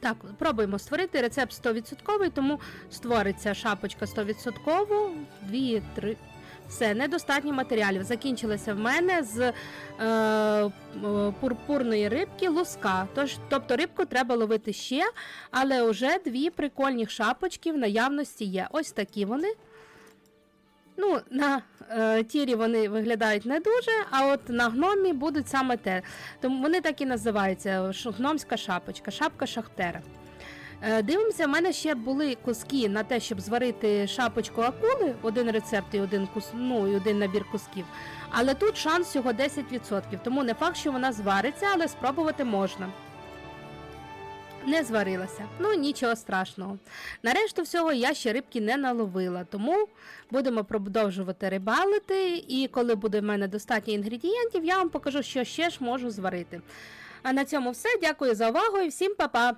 Так, пробуємо створити рецепт 100%, тому створиться шапочка 100%, 2, 3. Все, недостатньо матеріалів. Закінчилося в мене з е, е, пурпурної рибки луска. Тож, тобто рибку треба ловити ще, але вже дві прикольні шапочки в наявності є. Ось такі вони. Ну, на тірі вони виглядають не дуже, а от на гномі будуть саме те. Тому вони так і називаються гномська шапочка, шапка шахтера. Е, дивимося, в мене ще були куски на те, щоб зварити шапочку акули, один рецепт і один, кус, ну, і один набір кусків. Але тут шанс всього 10%, тому не факт, що вона звариться, але спробувати можна. Не зварилася. Ну нічого страшного. Нарешту всього я ще рибки не наловила, тому будемо продовжувати рибалити. І коли буде в мене достатньо інгредієнтів, я вам покажу, що ще ж можу зварити. А на цьому все. Дякую за увагу і всім па-па!